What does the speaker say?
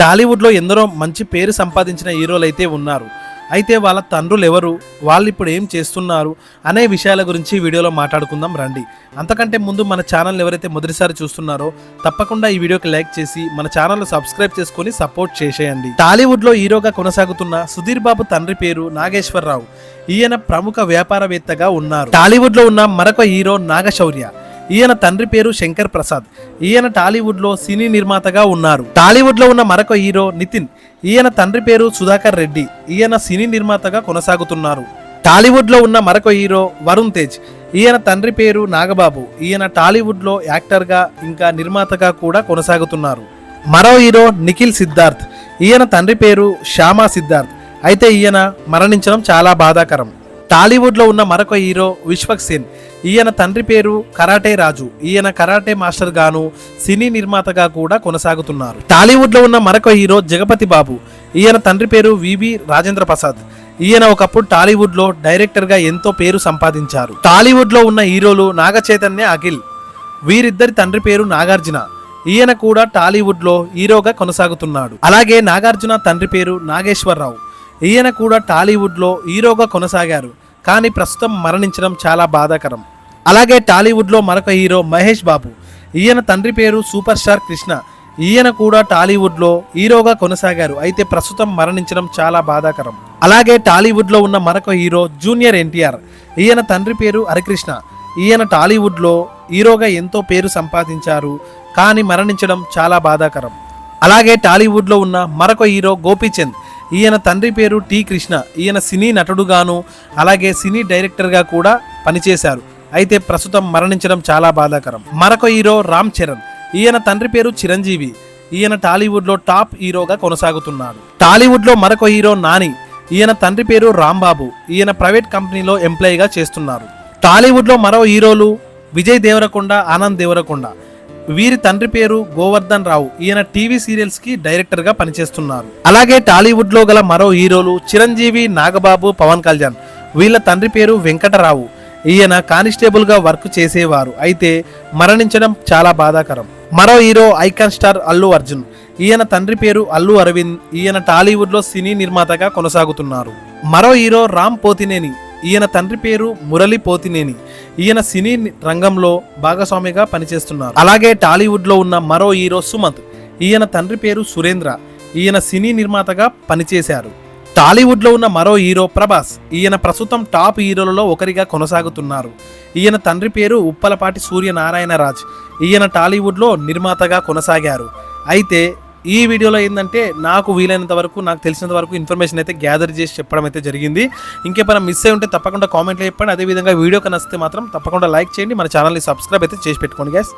టాలీవుడ్లో ఎందరో మంచి పేరు సంపాదించిన హీరోలు అయితే ఉన్నారు. అయితే వాళ్ళ తండ్రులు ఎవరు వాళ్ళు ఇప్పుడు ఏం చేస్తున్నారు? అనే విషయాల గురించి వీడియోలో మాట్లాడుకుందాం రండి. అంతకంటే ముందు మన ఛానల్ ఎవరైతే మొదటిసారి చూస్తున్నారో తప్పకుండా ఈ వీడియోకి లైక్ చేసి మన ఛానల్ సబ్స్క్రైబ్ చేసుకొని సపోర్ట్ చేసేయండి. టాలీవుడ్లో హీరోగా కొనసాగుతున్న సుధీర్ బాబు తండ్రి పేరు నాగేశ్వరరావు. ఈయన ప్రముఖ వ్యాపారవేత్తగా ఉన్నారు. టాలీవుడ్లో ఉన్న మరొక హీరో నాగశౌర్య. ఈయన తండ్రి పేరు శంకర్ ప్రసాద్. ఈయన టాలీవుడ్లో సినీ నిర్మాతగా ఉన్నారు. టాలీవుడ్లో ఉన్న మరొక హీరో నితిన్ ఈయన తండ్రి పేరు సుధాకర్ రెడ్డి ఈయన సినీ నిర్మాతగా కొనసాగుతున్నారు. టాలీవుడ్లో ఉన్న మరొక హీరో వరుణ్ తేజ్ ఈయన తండ్రి పేరు నాగబాబు ఈయన టాలీవుడ్లో యాక్టర్గా ఇంకా నిర్మాతగా కూడా కొనసాగుతున్నారు. మరో హీరో నిఖిల్ సిద్ధార్థ్ ఈయన తండ్రి పేరు శ్యామా సిద్ధార్థ్. అయితే ఈయన మరణించడం చాలా బాధాకరం. టాలీవుడ్లో ఉన్న మరొక హీరో విశ్వక్ సేన్. ఈయన తండ్రి పేరు కరాటే రాజు. ఈయన కరాటే మాస్టర్ గాను సినీ నిర్మాతగా కూడా కొనసాగుతున్నారు. టాలీవుడ్లో ఉన్న మరొక హీరో జగపతి బాబు. ఈయన తండ్రి పేరు వివి రాజేంద్ర ప్రసాద్. ఈయన ఒకప్పుడు టాలీవుడ్లో డైరెక్టర్గా ఎంతో పేరు సంపాదించారు. టాలీవుడ్లో ఉన్న హీరోలు నాగచైతన్య అఖిల్. వీరిద్దరి తండ్రి పేరు నాగార్జున. ఈయన కూడా టాలీవుడ్లో హీరోగా కొనసాగుతున్నాడు. అలాగే నాగార్జున తండ్రి పేరు నాగేశ్వరరావు. ఈయన కూడా టాలీవుడ్లో హీరోగా కొనసాగారు. కానీ ప్రస్తుతం మరణించడం చాలా బాధాకరం. అలాగే టాలీవుడ్లో మరొక హీరో మహేష్ బాబు. ఈయన తండ్రి పేరు సూపర్ స్టార్ కృష్ణ. ఈయన కూడా టాలీవుడ్లో హీరోగా కొనసాగారు. అయితే ప్రస్తుతం మరణించడం చాలా బాధాకరం. అలాగే టాలీవుడ్లో ఉన్న మరొక హీరో జూనియర్ ఎన్టీఆర్. ఈయన తండ్రి పేరు హరికృష్ణ. ఈయన టాలీవుడ్లో హీరోగా ఎంతో పేరు సంపాదించారు. కానీ మరణించడం చాలా బాధాకరం. అలాగే టాలీవుడ్లో ఉన్న మరొక హీరో గోపీచంద్. ఈయన తండ్రి పేరు టి కృష్ణ. ఈయన సినీ నటుడుగాను అలాగే సినీ డైరెక్టర్గా కూడా పనిచేశారు. అయితే ప్రస్తుతం మరణించడం చాలా బాధాకరం. మరొక హీరో రామ్ చరణ్. ఈయన తండ్రి పేరు చిరంజీవి. ఈయన టాలీవుడ్లో టాప్ హీరోగా కొనసాగుతున్నాడు. టాలీవుడ్లో మరొక హీరో నాని. ఈయన తండ్రి పేరు రాంబాబు. ఈయన ప్రైవేట్ కంపెనీలో ఎంప్లాయీగా చేస్తున్నారు. టాలీవుడ్లో మరో హీరోలు విజయ్ దేవరకొండ ఆనంద్ దేవరకొండ. వీరి తండ్రి పేరు గోవర్ధన్ రావు. ఈయన టీవీ సీరియల్స్కి డైరెక్టర్గా పనిచేస్తున్నారు. అలాగే టాలీవుడ్లో గల మరో హీరోలు చిరంజీవి నాగబాబు పవన్ కళ్యాణ్. వీళ్ళ తండ్రి పేరు వెంకటరావు. ఈయన కానిస్టేబుల్గా వర్క్ చేసేవారు. అయితే మరణించడం చాలా బాధాకరం. మరో hero icon star Allu Arjun. ఈయన తండ్రి పేరు అల్లు అరవింద్. ఈయన టాలీవుడ్లో సినీ నిర్మాతగా కొనసాగుతున్నారు. మరో హీరో రామ్ పోతినేని. ఈయన తండ్రి పేరు మురళి పోతినేని. ఈయన సినీ రంగంలో భాగస్వామిగా పనిచేస్తున్నారు. అలాగే టాలీవుడ్లో ఉన్న మరో హీరో సుమంత్ ఈయన తండ్రి పేరు సురేంద్ర ఈయన సినీ నిర్మాతగా పనిచేశారు. టాలీవుడ్లో ఉన్న మరో హీరో ప్రభాస్ ఈయన ప్రస్తుతం టాప్ హీరోలలో ఒకరిగా కొనసాగుతున్నారు. ఈయన తండ్రి పేరు ఉప్పలపాటి సూర్యనారాయణ రాజ్ ఈయన టాలీవుడ్లో నిర్మాతగా కొనసాగారు. అయితే ఈ వీడియోలో ఏంటంటే నాకు వీలైనంత వరకు నాకు తెలిసినంత వరకు ఇన్ఫర్మేషన్ అయితే గ్యాదర్ చేసి చెప్పడం అయితే జరిగింది. ఇంకేమైనా మిస్ అయి ఉంటే తప్పకుండా కామెంట్లో చెప్పండి. అదేవిధంగా వీడియో కనిస్తే మాత్రం తప్పకుండా లైక్ చేయండి. మన ఛానల్ని సబ్స్క్రైబ్ అయితే చేసి పెట్టుకోండి గ్యాస్